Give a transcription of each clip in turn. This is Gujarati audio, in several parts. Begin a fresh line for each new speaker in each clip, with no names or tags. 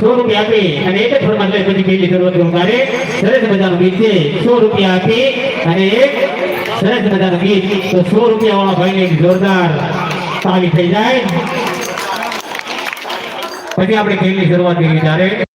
સો રૂપિયા આપી અને એક જ ફોનમાં લઈ બધી પેલી શરૂઆત કરું તારે સરસ મજાનું ગીત છે. સો રૂપિયા આપી અને એક સરસ મજાનું ગીત. તો સો રૂપિયા વાળા ભાઈને જોરદાર તાળી થઈ જાય. પછી આપણે ખેલની શરૂઆત કરી ત્યારે.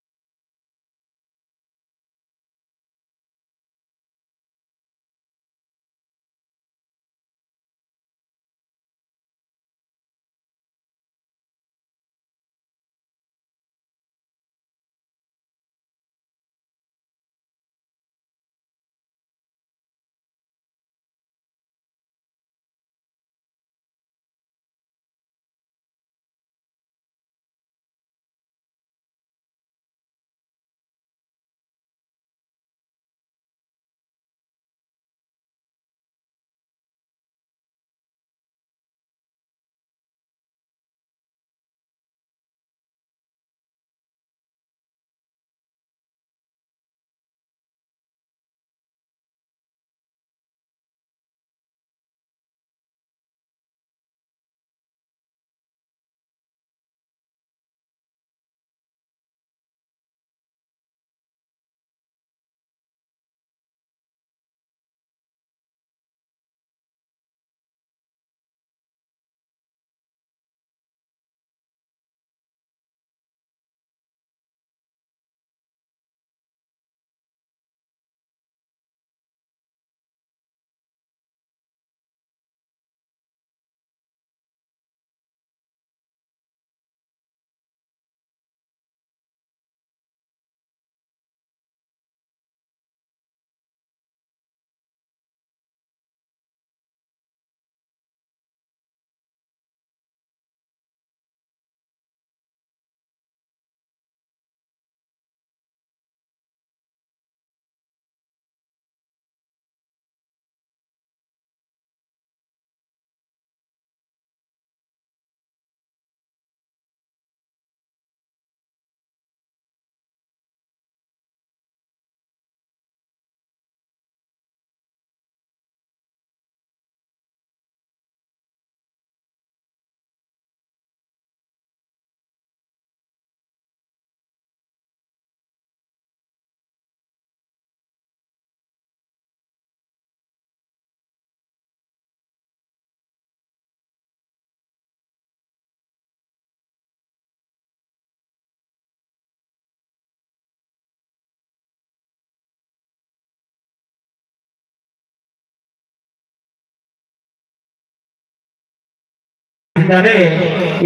તારે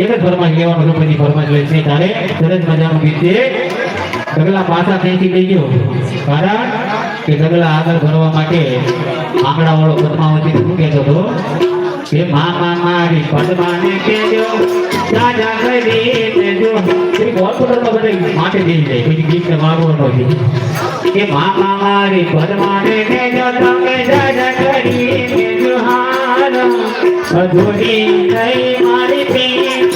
એક જ ફરમાન લેવાનું પછી ફરમાન લે છે તારે સરસ મજાનું ગીત છે. ડગલા પાછા ખેંચી લઈ ગયો. કારણ કે ડગલા આગળ ભરવા માટે આંકડા વાળો પદ્માવતી શું કહેતો હતો? કે મામા મારી પદ્માને કહેજો, રાજા કરી દેજો એ હોસ્પિટલમાં બધા માટે જઈ જાય પછી ગીતને વાગવાનો છે કે મામા મારી પદ્માને કહેજો, તમે રાજા કરી દેજો હાર અધૂરી થઈ મારી પ્રેમ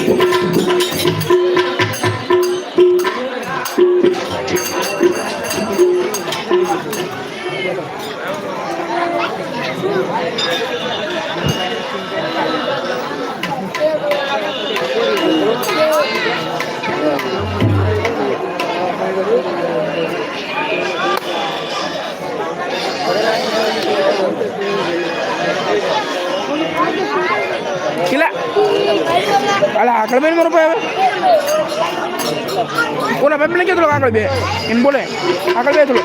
ಇಲ್ಲ ಅಲ್ಲ ಆಕಳ ಮೇಲೆ
ನೂರು ರೂಪಾಯಿ ಪೂರ ಬೆಂಬಲಕ್ಕೆ ಎದ್ರು ಆಕಳ ಬೇ ಇನ್ನು ಬೋಲೆ ಆಕಳ
ಬೇ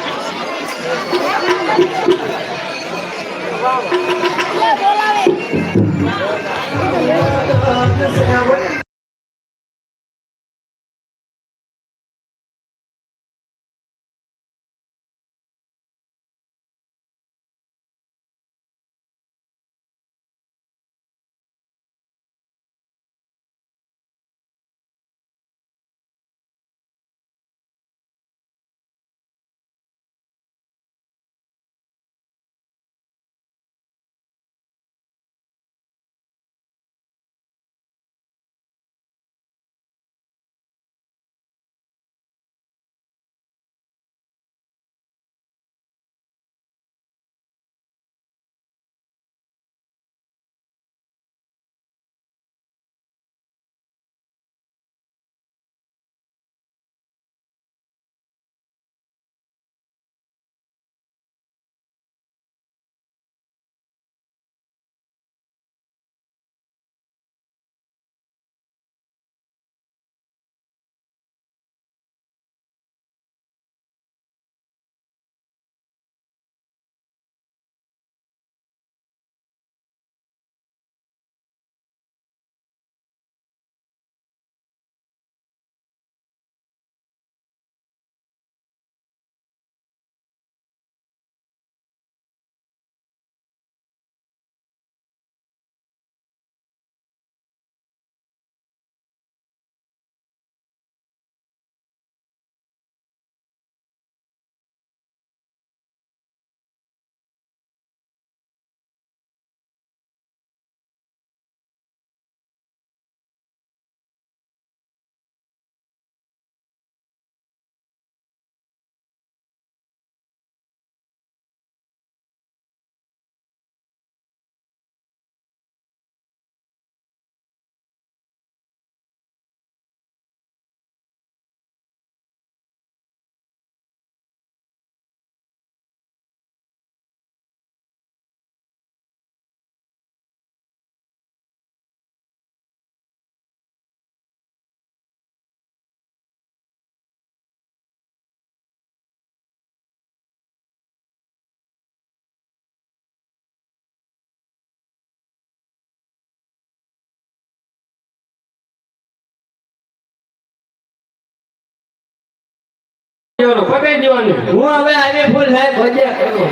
પતાઈ દેવાનું.
હું હવે આજે ફૂલ સાહેબ ભજ્યા કરું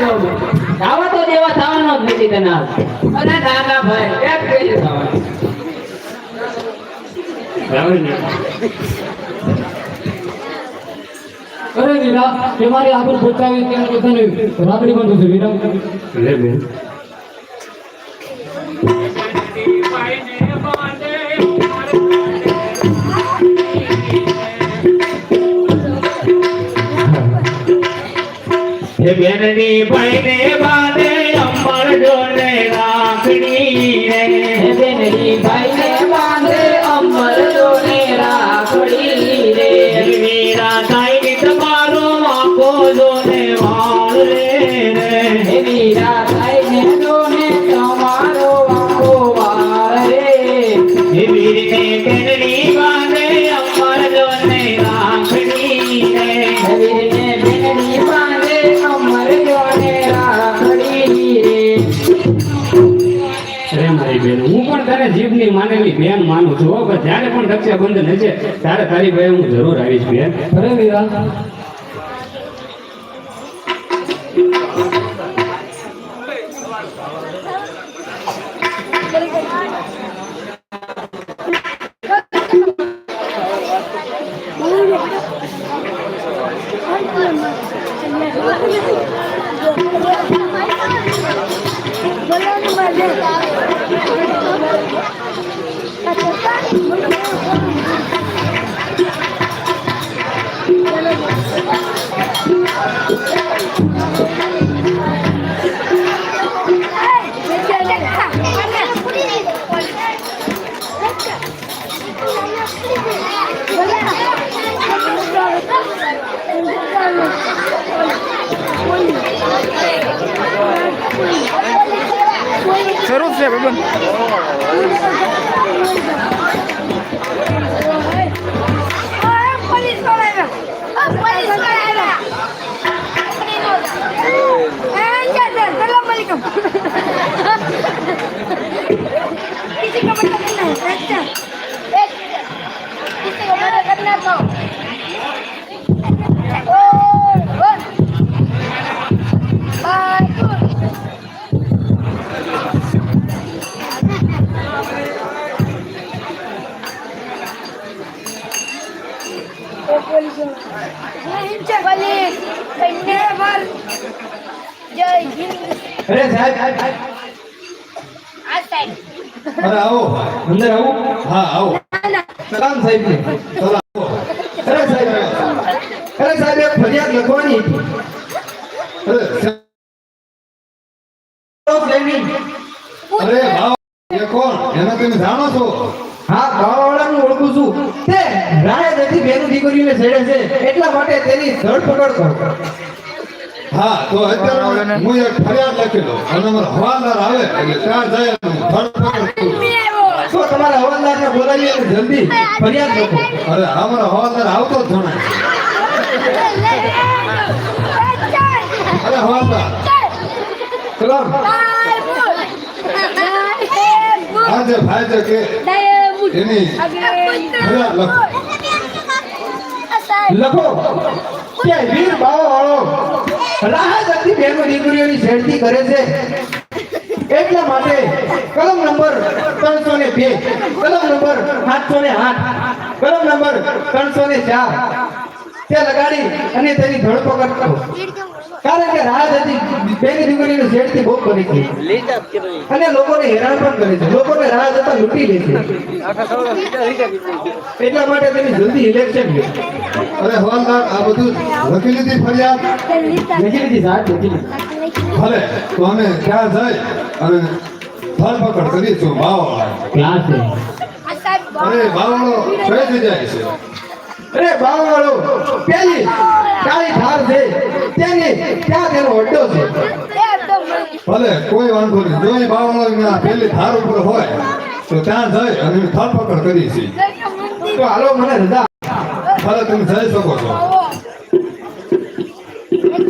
જાઉં છું. તો દેવા થવાનો જ નથી તને હાલ. અરે ભાઈ એક
વીરા તમારી આગળ પહોંચાવી ત્યાં રાબડી બંધ છે વીરા
લે બેન.
બેનની ભણે બાને અંબર જોને રાખડી
બેનની ભાઈને બાંધે અમર જોને રાખડી
માનું છું હો, પણ જ્યારે પણ રક્ષાબંધન હશે ત્યારે તારી ભાઈ હું જરૂર આવીશ બેન.
અરે વીરા
શરૂ
我发现你们没
有关
જરૂર છે
ભાઈ Assalamualaikum.
અંદર આવું.
હા, આવો.
સલામ સાહેબ ને
સલામ
અરે સાહેબ અરે સાહેબ એક ફરિયાદ લખવાની.
અરે ભાવ કોણ? એને તમે જાણો છો?
હા, ગાવાવાળાનું ઓળખું છું. તે રાય નથી બેનું દીકરીને છેડે છે. એટલા માટે તેની ધરપકડ કરો.
હા, તો અત્યારે હું એક ફરિયાદ લખી લઉં. અને હવાલદાર આવે, એટલે ત્યાં જાય.
તો હવાલદાર ને બોલાવી અને જલ્દી. ફરિયાદ લખો.
અરે અમારો હવાલદાર આવતો જ જણાય અરે હવાલદાર.
ચલો.
હા જે ભાઈ છે કે એની ફરિયાદ લખો.
લખો. કે વીર બાવા વાળો. રાહ જતી બેનો દીકરીઓની છેડતી કરે છે. એટલા માટે કલમ નંબર ત્રણસો ને બે કલમ નંબર સાતસો ને આઠ કલમ નંબર ત્રણસો ને ચાર. તે લગાડી અને તેની ધરપકડ કરો. કારણ કે રાહ જતી બેની દીકરીને છેડતી બહુ કરી છે અને લોકોને હેરાન પણ કરે છે. લોકોને રાહ જતા લૂંટી લે છે. એટલા માટે તેની જલ્દી ઇલેક્શન લે
અરે હવાલદાર આ બધું વકીલીથી ફરિયાદ.
વકીલીથી રાહત લીધી
ભલે તો અમે ત્યાં જઈ અને ધરપકડ કરીશું બાવાવાળા
ક્યાં છે
અરે બાવાવાળો કઈ જગ્યાએ છે.
અરે બાવાવાળો પેલી કાળી ધાર છે તેની ત્યાં તેનો અડ્ડો છે?
ભલે કોઈ વાંધો નહીં. જો એ અહીંયા પેલી ધાર ઉપર હોય તો ત્યાં જઈ અને એની કરી કરીશું
તો હાલો મને રજા
ભલે તમે જઈ શકો છો.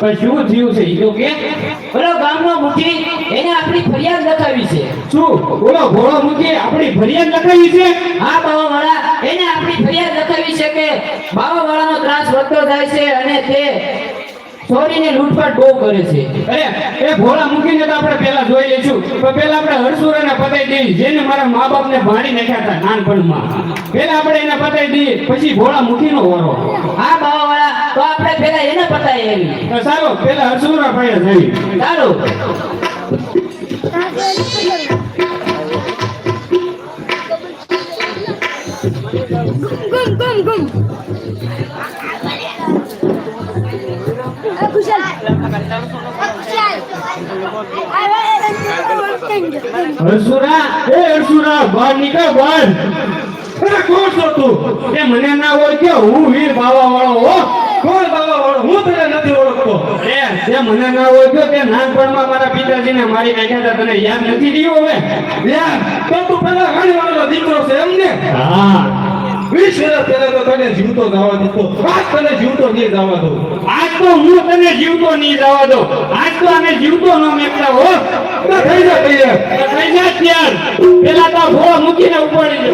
પણ શું થયું છે? ઈલો કે
બોલો ગામનો મુખી એને આપણી ફરિયાદ લખાવી છે.
શું? બોલો ભોળો મુખી આપણી ફરિયાદ લખાવી છે?
હા બાવાવાળા એને આપણી ફરિયાદ લખાવી છે કે બાવાવાળાનો ત્રાસ વધતો જાય છે અને તે ચોરીને લૂંટફાટ બહુ કરે છે.
અરે એ ભોળા મૂકીને તો આપણે પહેલા જોઈ લઈશું. પણ પહેલા આપણે હરસુરાને પતાઈ દઈએ. જેને મારા મા બાપને ભાણી નાખ્યા હતા નાનપણમાં. પહેલા આપણે એને પતાઈ દઈએ પછી ભોળા મૂકીનો વારો.
હા બાવાવાળા તો આપણે પેલા એને પતાવી એને
તો ચાલો પહેલા હરસુરા ભાઈ જઈએ
ચાલો
Gum, gum, ગુમ.
મને ના ઓળખ્યો હું વીર બાવા વાળો હો. કોણ બાવા વાળો હું તને નથી ઓળખતો. એ મને ના કે તે નાનપણમાં મારા પિતાજીને મારી નાખ્યા હતા, તને યાદ નથી રહ્યું હવે? યાર તો તું પેલા ઘણી વાળો દીકરો છે, એમ ને? હા. વીસ વર્ષ પહેલા તો તને જીવતો જવા દીધો આજ તને જીવતો નહીં જવા દો. આજ તો હું તને જીવતો નહીં જવા દો. આજ તો આને જીવતો ન મેકતા હો. તો થઈ જા તૈયાર. થઈ જા ત્યાર. પેલા તો ભોળો મૂકીને ઉપાડી દો.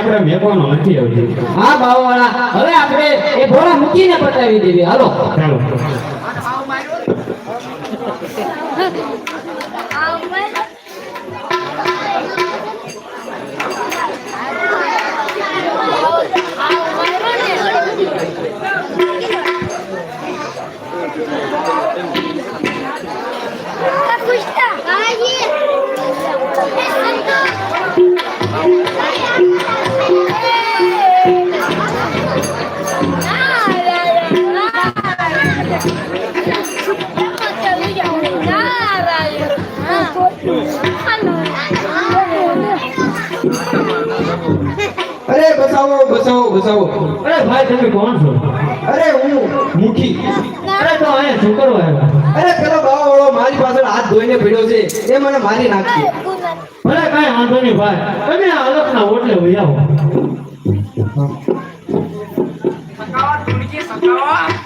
આપણે મેકવાનો નથી આવતી
હા બાવાવાળા. હવે આપણે એ ભોળા મૂકીને પતાવી દેવી. હાલો.
ચાલો.
અરે બસાવો બસાવો બસાવો.
અરે ભાઈ તમે કોણ છો?
અરે હું મુખી
અરે તો અહીંયા શું કરવા
અરે પેલો બાવા વાળો મારી પાછળ હાથ ધોઈને પડ્યો છે. એ મને મારી નાખ્યો
ભલે કાઈ વાંધો નહીં ભાઈ. તમે આ અલગના ઓટલે હોય આવો. હે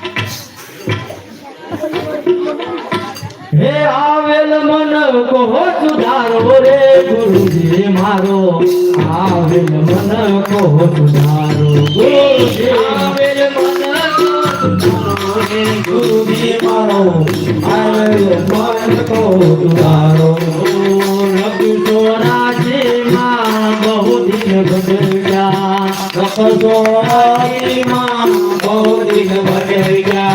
આવેલ મન કહો સુધારો રે ગુરુજી મારો. આવેલ મન કહો સુધારો. ગુરુજી આવેલ મન ગુરુજી મારો. આવેલ મન કહો સુધારો. રઘુ રાજે માં બહુ દિન બદલ્યા રખો માં બહુ દિન બદલ્યા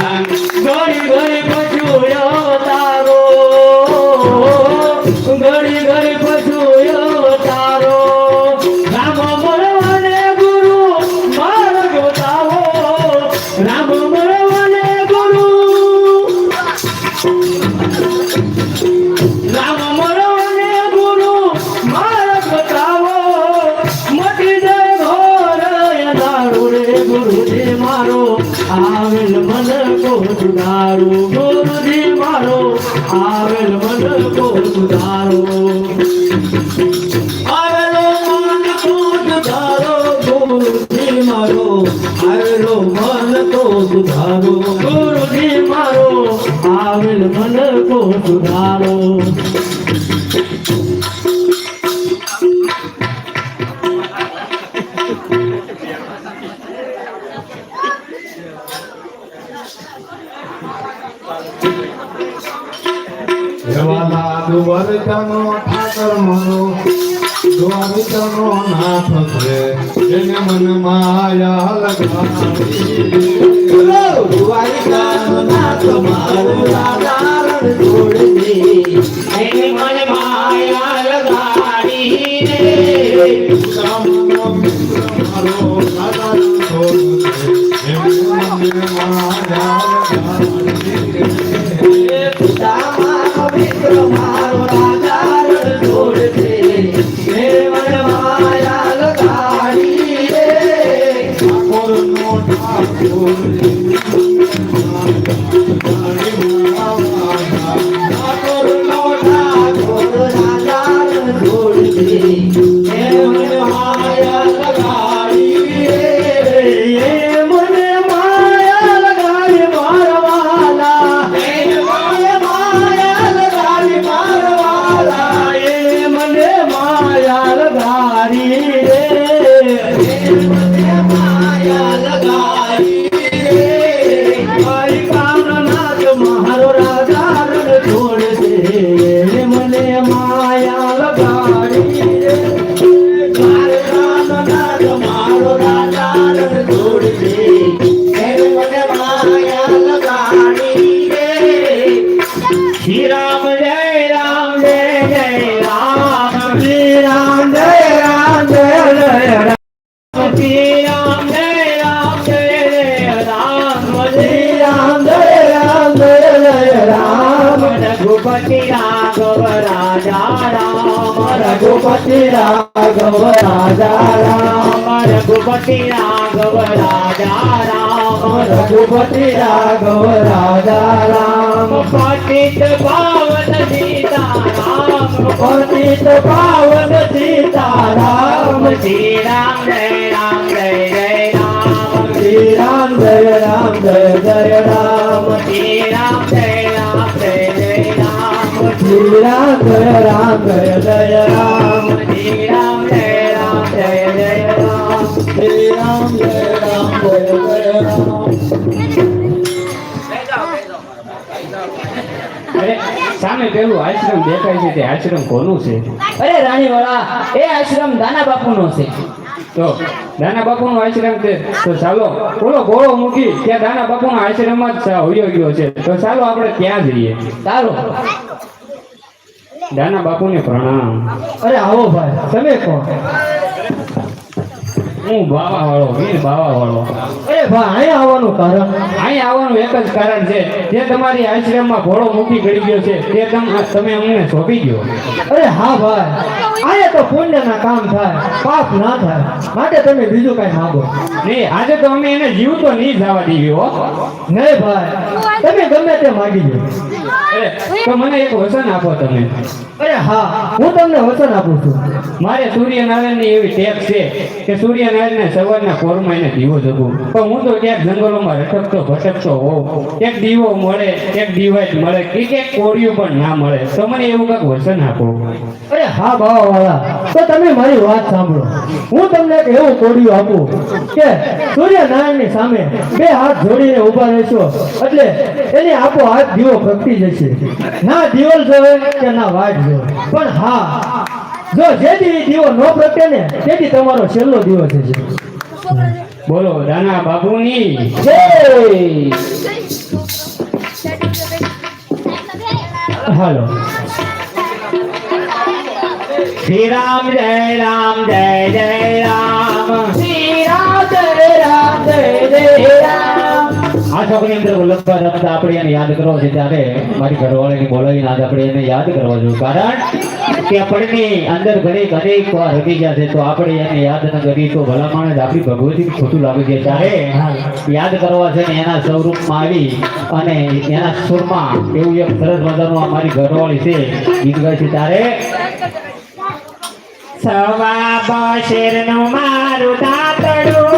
દ્વારિકાનો નાથ છે એને મન માયા લગાવી
દ્વારિકાનો નાથ મારો રાધારણ છોડ દે
એને મન માયા લગાડી રે
રામનો મિત્ર મારો રાધા
રઘુપતિ રાઘવ રાજા રામ રઘુપતિ રાઘવ રાજા રામ રઘુપતિ રાઘવ રાજા રામ પતિત પાવન સીતારામ પતિત પાવન સીતારામ શ્રી રામ જય રામ જય જય રામ શ્રી રામ જય રામ જય જય રામ શ્રી રામ જય રામ રામ શ્રી શ્રી રામ રામ જય જય રામ શ્રી રામ જય રામ જય જય રામ શ્રી રામ જય રામ જય જય રામ
સામે પેલું આશ્રમ દેખાય છે તે આશ્રમ કોનું છે?
અરે રાણીવાળા એ આશ્રમ દાના બાપુનો છે.
તો દાના બાપુનો આશ્રમ છે તો ચાલો બોલો ઘોડો મૂકી ત્યાં દાના બાપુનો આશ્રમ જ હોયો ગયો છે. તો ચાલો આપણે ત્યાં જઈએ.
સારું
દાના બાપુને પ્રણામ.
અરે આવો ભાઈ તમે કોણ?
હું બાવા વાળો વીર બાવા વાળો
અરે ભાઈ અહીંયા આવવાનું કારણ.
અહીં આવવાનું એક જ કારણ છે જે તમારી આશ્રમમાં ઘોડો મૂકી ગળી ગયો છે તે તમ- તમે અમને સોંપી ગયો
અરે હા ભાઈ અહીંયા તો પુણ્યના કામ થાય પાપ ના થાય. માટે તમે બીજું કઈ માંગો.
નહીં આજે તો અમે એને જીવતો નહીં જવા દેવી હો.
નહીં ભાઈ તમે ગમે તે માગી લો
તો મને એક વચન આપો તમે.
અરે હા હું તમને વચન આપું છું.
મારે સૂર્યનારાયણની એવી ટેક છે કે સૂર્યનારાયણને સવારના કોરમાં એને દીવો જગું. પણ હું તો ક્યાંક જંગલોમાં રખડતો, ભટકતો હોઉં. એક દીવો મળે, એક દિવાજ મળે કે ક્યાંક કોળિયું પણ ના મળે. તો એવું કાંઈક વચન આપો.
અરે હા બાવા વાળા તો તમે મારી વાત સાંભળો. હું તમને એક એવું કોળિયું આપું કે સૂર્યનારાયણની સામે બે હાથ જોડીને ઊભા રહેશો. એટલે એને આપો હાથ દીવો પ્રગટી જશે. ના દિવલ જોવે કે ના વાટ જોવે. પણ હા જો જેથી દીવો નો પ્રગટે ને તેથી તમારો છેલ્લો દીવો છે
બોલો દાના બાબુની
જય! હાલો.
શ્રી રામ જય રામ જય જય રામ.
શ્રી રામ જય રામ જય રામ
છોકરી અંદર વલ્લભભાઈ રમતા આપણે એને યાદ કરવો છે ત્યારે મારી ઘરવાળીને બોલાવીને આજે આપણે એને યાદ કરવો જોઈએ. કારણ કે આપણને અંદર ઘરે અનેક વાર હટી ગયા છે, તો આપણે એને યાદ ન કરીએ તો ભલામણ જ આપણી ભગવતી ખોટું લાગે છે. ત્યારે યાદ કરવા છે એના સ્વરૂપમાં આવી અને એના સુરમાં એવું એક સરસ મજાનું અમારી મારી ઘરવાળી છે, ગીત ગાય છે. ત્યારે સવા બશેરનું મારું દાંતડું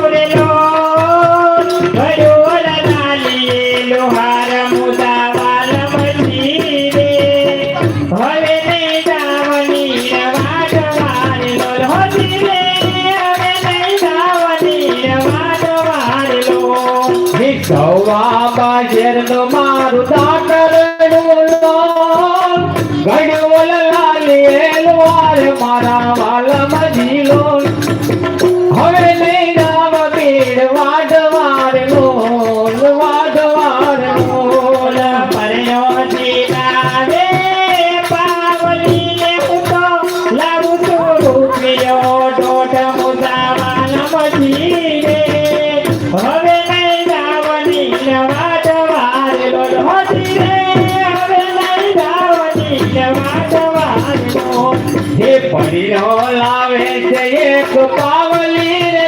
પડીનો લાવે છે એક પાવલી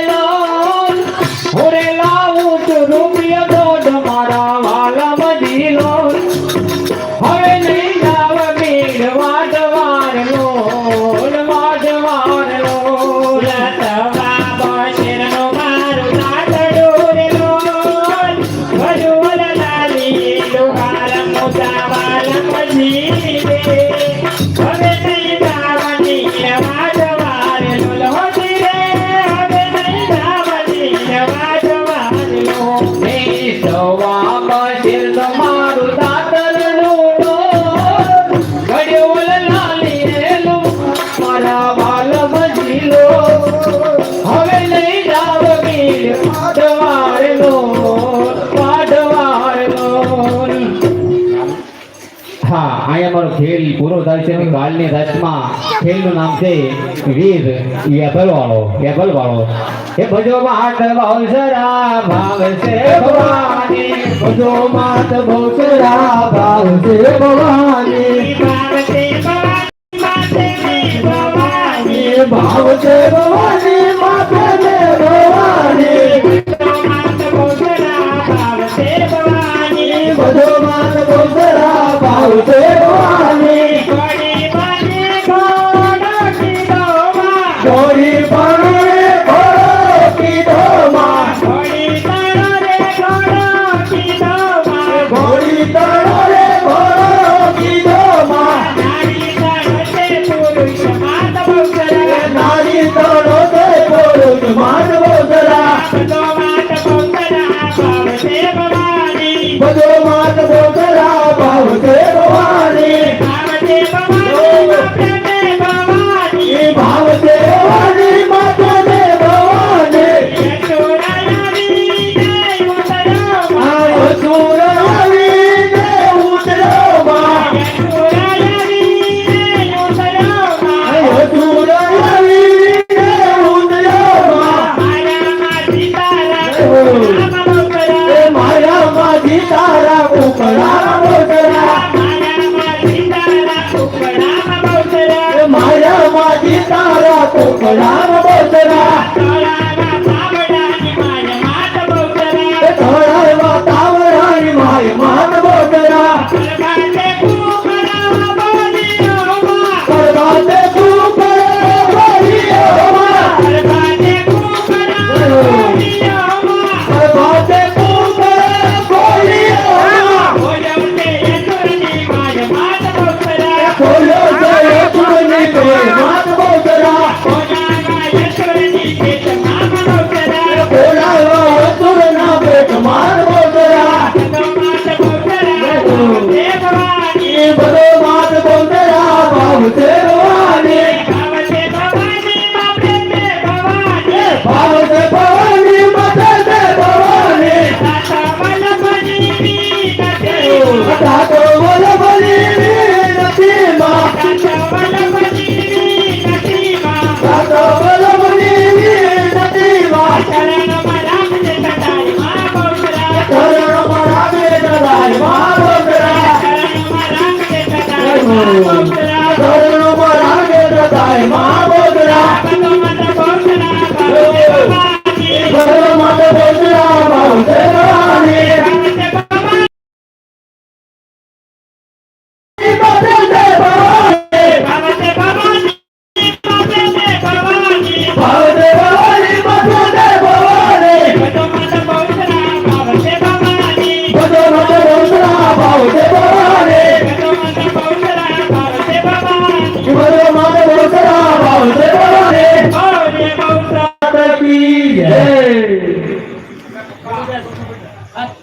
છે અને ખેલનું નામ છે વીર યેબલ વાળો યેબલ વાળો એ ભજો માત ભવસરા ભાવ છે, ભવાની. ભજો માત ભવસરા ભાવ છે, ભવાની. ભાવ છે, ભવાની ભજો માત ભવસરા ભાવ ભવાની.
Bye.